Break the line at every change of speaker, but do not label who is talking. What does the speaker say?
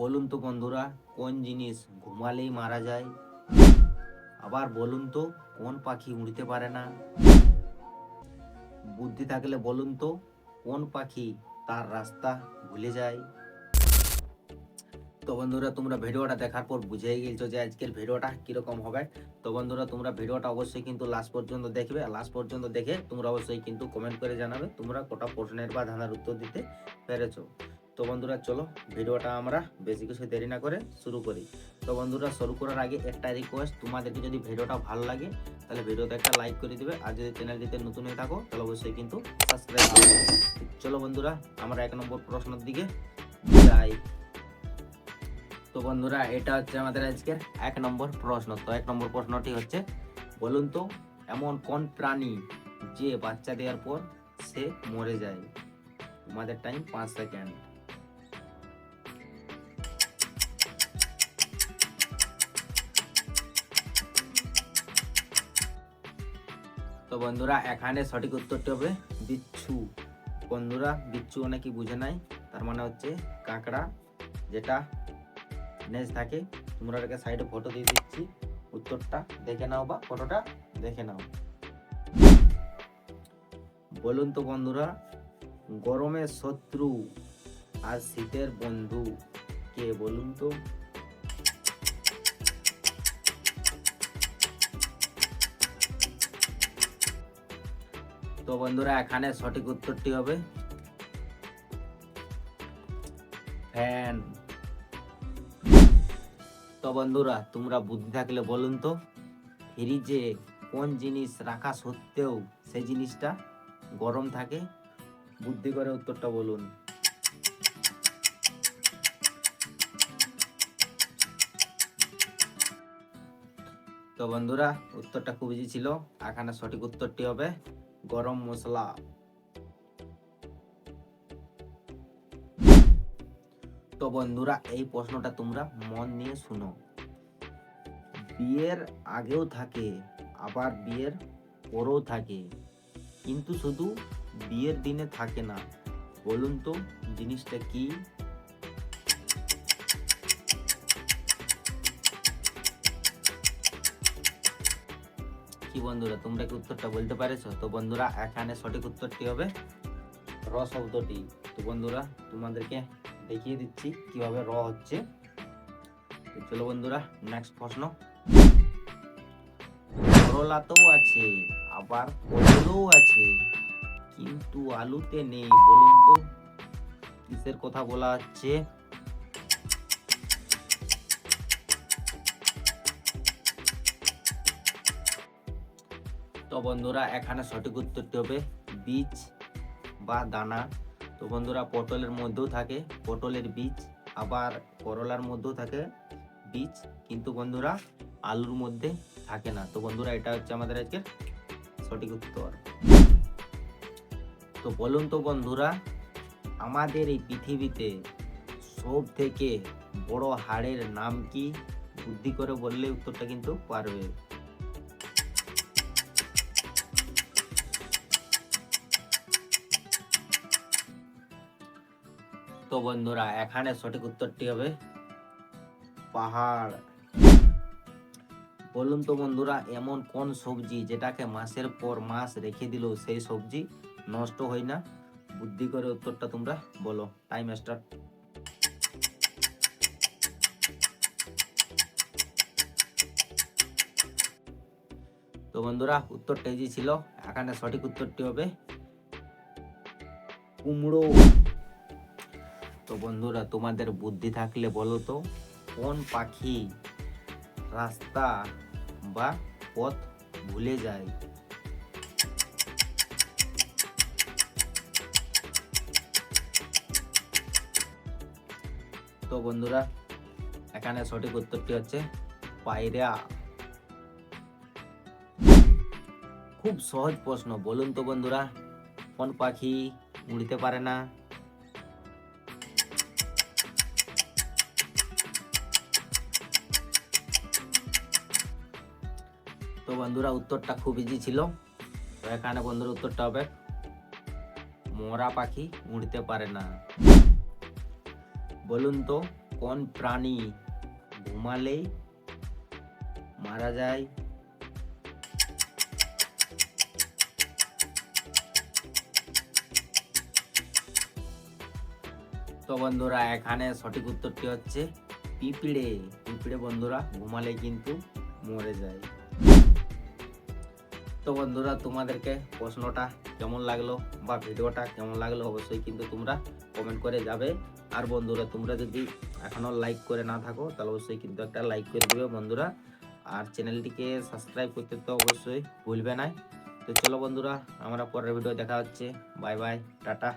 বলুন তো বন্ধুরা, কোন জিনিস ঘুমালেই মারা যায়? আবার বলুন তো, কোন পাখি উড়তে পারে না? বুদ্ধি থাকলে বলুন তো, কোন পাখি তার রাস্তা ভুলে যায়? তো বন্ধুরা, তোমরা ভিডিওটা দেখার পর বুঝেই গেছো যে আজকের ভিডিওটা কীরকম হবে। তো বন্ধুরা, তোমরা ভিডিওটা অবশ্যই কিন্তু লাস্ট পর্যন্ত দেখবে। লাস্ট পর্যন্ত দেখে তোমরা অবশ্যই কিন্তু কমেন্ট করে জানাবে তোমরা কটা প্রশ্নের বা ধাঁধার উত্তর দিতে পেরেছ। তো বন্ধুরা, চলো ভিডিওটা আমরা বেশি কিছু দেরি না করে শুরু করি। তো বন্ধুরা, শুরু করার আগে একটা রিকোয়েস্ট তোমাদেরকে যদি ভিডিওটা ভালো লাগে, তাহলে ভিডিওতে একটা লাইক করে দিবে, আর যদি চ্যানেলটিতে নতুন হয়ে থাকো, তাহলে অবশ্যই কিন্তু সাবস্ক্রাইব করে চলো বন্ধুরা, আমরা এক নম্বর প্রশ্নের দিকে যাই। তো বন্ধুরা, এটা হচ্ছে আমাদের আজকের এক নম্বর প্রশ্ন। তো এক নম্বর প্রশ্নটি হচ্ছে, বলুন তো, এমন কোন প্রাণী যে বাচ্চা দেওয়ার পর সে মরে যায়? তোমাদের টাইম পাঁচ সেকেন্ড বন্ধুরা, এখানে সঠিক উত্তরটি হবে বিচ্ছু। বন্ধুরা, বিচ্ছু অনেকেই বুঝে নাই? তার মানে হচ্ছে কাঁকড়া, যেটা নেজ থাকে। তোমরা এটাকে সাইডে ফটো দিয়ে দিচ্ছি। উত্তরটা দেখে নাও বা ফটোটা দেখে নাও। বলুন তো বন্ধুরা গরমের শত্রু আর শীতের বন্ধু কে বলুন তো? তো বন্ধুরা, এখানে সঠিক উত্তরটি হবে। ফ্যান তো বন্ধুরা, তোমরা বুদ্ধি থাকলে বলুন তো ফ্রিজে কোন জিনিস রাখা সত্ত্বেও সেই জিনিসটা গরম থাকে? বুদ্ধি করে উত্তরটা বলুন। তো বন্ধুরা, উত্তরটা খুব ইজি ছিল। এখানে সঠিক উত্তরটি হবে গরম মশলা। তো বন্ধুরা, এই প্রশ্নটা তোমরা মন নিয়ে শুনো। বিয়ের আগেও থাকে, আবার বিয়ের পরেও থাকে। কিন্তু শুধু বিয়ের দিনে থাকে না। বলুন তো, জিনিসটা কি? কি বন্ধুরা, তোমরা কি উত্তরটা বলতে পারেছো? তো বন্ধুরা, এখানে সঠিক উত্তরটি হবে র শব্দটি। তো বন্ধুরা, তোমাদেরকে দেখিয়ে দিচ্ছি কীভাবে র হচ্ছে। চলো বন্ধুরা নেক্সট প্রশ্ন। করলাতেও আছে, আবার পটলেও আছে, কিন্তু আলুতে নেই, বলুন তো, কিসের কথা বলা হচ্ছে? তো বন্ধুরা, এখানে সঠিক উত্তরটি হবে বীজ বা দানা। তো বন্ধুরা, পটলের মধ্যেও থাকে, পটলের বীজ, আবার করলার মধ্যেও থাকে বীজ, কিন্তু বন্ধুরা, আলুর মধ্যে থাকে না। তো বন্ধুরা, এটা হচ্ছে আমাদের আজকের সঠিক উত্তর। তো বলুন তো বন্ধুরা, আমাদের এই পৃথিবীতে সব থেকে বড় হাড়ের নাম কি? বুদ্ধি করে বললে উত্তরটা কিন্তু পারবে। তো বন্ধুরা, এখানে সঠিক উত্তরটি হবে পাহাড়। বলুন তো বন্ধুরা, এমন কোন সবজি যেটাকে মাসের পর মাস রেখে দিলেও সেই সবজি নষ্ট হয় না? বুদ্ধি করে উত্তরটা তোমরা বলো টাইম স্টার্ট তো বন্ধুরা, উত্তরটা ইজি ছিল, এখানে সঠিক উত্তরটি হবে কুমড়ো। তো বন্ধুরা, তোমাদের বুদ্ধি থাকলে বলো তো, কোন পাখি রাস্তা বা পথ ভুলে যায়? তো বন্ধুরা, এখানে সঠিক উত্তরটি হচ্ছে পায়রা। খুব সহজ প্রশ্ন, বলুন তো বন্ধুরা, কোন পাখি উড়তে পারে না? বন্ধুরা, উত্তরটা খুব ইজি ছিল। তো এখানে বন্ধুরা, উত্তরটা হবে, মরা পাখি উড়তে পারে না। বলুন তো, কোন প্রাণী ঘুমালে মারা যায়? তো বন্ধুরা, এখানে সঠিক উত্তরটি হচ্ছে পিঁপড়ে। পিঁপড়ে বন্ধুরা, ঘুমালে কিন্তু মরে যায়। তো বন্ধুরা, তোমাদেরকে প্রশ্নটা কেমন লাগল বা ভিডিওটা কেমন লাগল অবশ্যই কিন্তু তোমরা কমেন্ট করে যাবে। আর বন্ধুরা, তোমরা যদি এখনও লাইক করে না থাকো, তাহলে অবশ্যই কিন্তু একটা লাইক করে দেবে বন্ধুরা। আর চ্যানেলটিকে সাবস্ক্রাইব করতে তো অবশ্যই ভুলবে না। তো চলো বন্ধুরা, আমরা পরের ভিডিও দেখা হচ্ছে। Bye bye tata.